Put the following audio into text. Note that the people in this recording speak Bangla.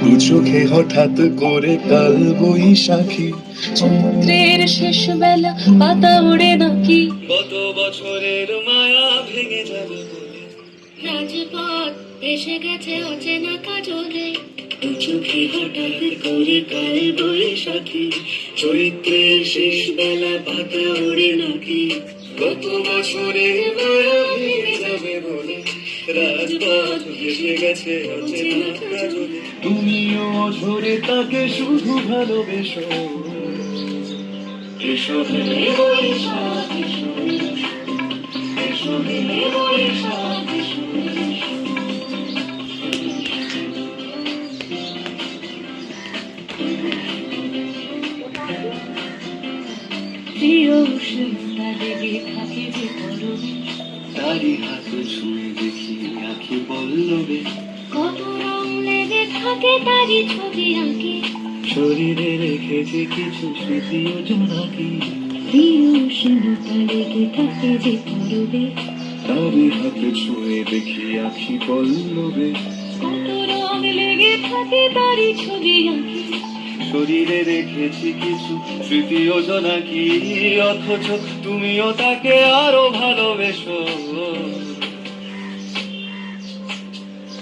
দু চোখে হঠাৎ করে কাল বৈশাখী। চৈত্রের শেষ বেলা পাতা ওড়ে নাকি? কত বছরের মায়া ভেঙে যাবে রাজপথ এসে গেছে অচেনা কাজলে। দু চোখে হঠাৎ করে কাল বৈশাখী। চৈত্রের শেষ বেলা পাতা ওড়ে নাকি? কত বছরের মায়া গেছে তুমিও ঝরে তাকে শুধু ভালোবেসো। এসো প্রিয় উষ্ণতা লেগে থাকে যে তারি হাত আখি পল্লবে কত রং লেগে থাকে তারই ছবি আঁকি। শরীরে রেখেছে কিছু স্মৃতি ও জোনাকি প্রিয় উষ্ণতা লেগে থাকে যে পরবে। তারি হাত ছুঁয়ে দেখি আখি পল্লবে কত রং লেগে থাকে তারই ছবি আঁকি। শরীরে রেখেছি কিছু স্মৃতি ও জোনাকি অথচ তুমিও তাকে আরও ভালোবেসো।